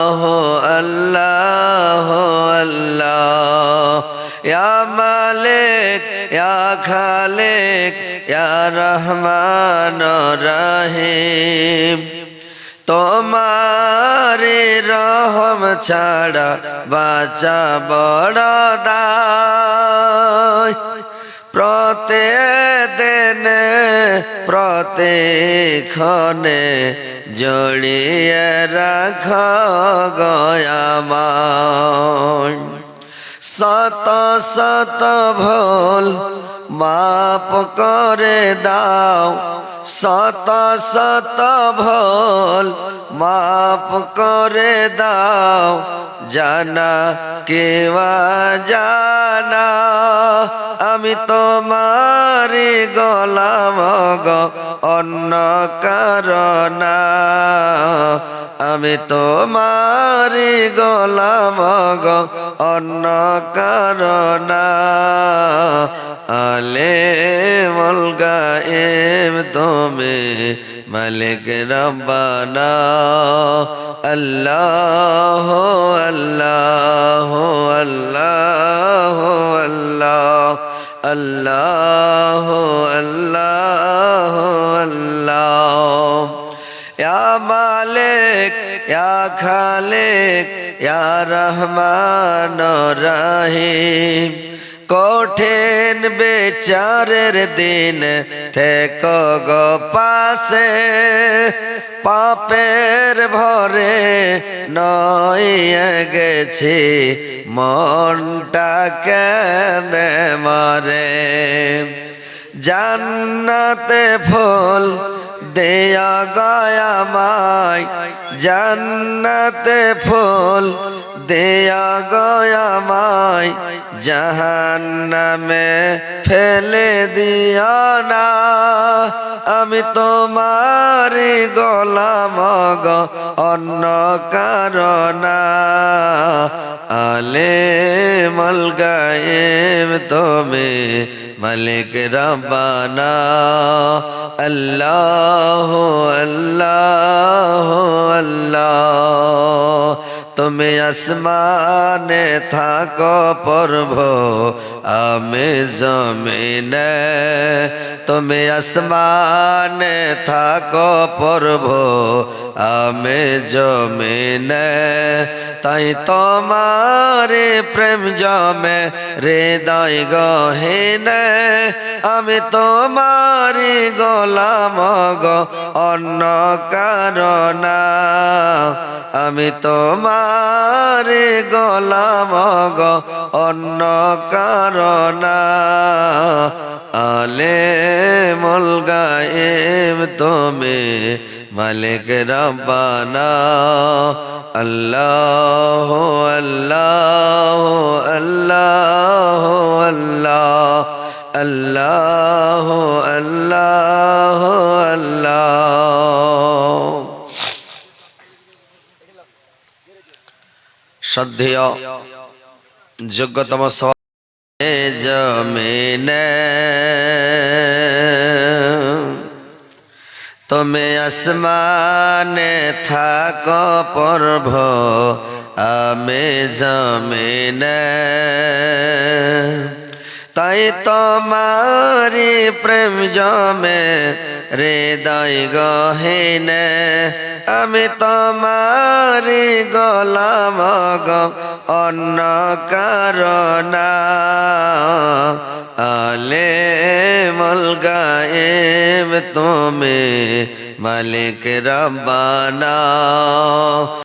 আল্লাহ আল্লাহ ইয়া মালিক, ইয়া খালিক, ইয়া রহমান রহিম। তোমার রহম ছাড়া বাঁচা বড় দায়। প্রতিদিন প্রতিক্ষণে জড়িয়ে রাখ গয়ামায়। শত শত ভোল মাপ করে দাও শত শত ভুল মাপ করে দাও, জানা কেবা জানা। আমি তোমারি গলাম গো, অন্য কারণা আমি তোমারি গলাম গো, অন্য কারণা আলে এম তুমি মালিক রব্বানা। আল্লাহ আল্লাহ আল্লাহ আল্লাহ। আল্লাহ আল্লাহ আল্লাহ। ইয়া মালিক, ইয়া খালিক, ইয়া রহমান রহিম। কঠিন বেচারের দিন থেকো গো পাশে। পাপের ভরে নয় গেছি, মনটা কেঁদে মরে। জান্নাতে ফুল দেয়া গয়া মাই জান্নাতে ফুল দেয়া গয়া মাই জাহান্নামে ফেলে দিও না। আমি তোমারি গোলাম গো, অন্য কারণা আলে মলগায়েব তুমি মালিক রব্বানা। আল্লাহ আল্লাহ আল্লাহ। তুমি আসমানে থাকো পর্ব, আমি জমিনে। তুমি আসমানে থাকো পর্ব, আমি জমিনে। তাই তোমার প্রেম জমে, হৃদয় গহিনে। আমি তোমারি গোলাম গো, অন্য কারণা। আমি তোমারি গোলাম গো, অন্য কারণা। আলে মলগায়েব তুমি মালিক রব্বানা। আল্লাহ আল্লাহ আল্লাহ আল্লাহ। আল্লাহ আল্লাহ আল্লাহ। শ্রদ্ধেয়, যোগ্যতম জমিনে। তুমি আসমানে থাকো পর্ব, আমি জমিনে। তাই তোমারি প্রেম জমে, হৃদয় গহিনে। আমি তোমারি গোলাম গো অন্য কারণা। আলে মলগায়েব তুমি মালিক রব্বানা।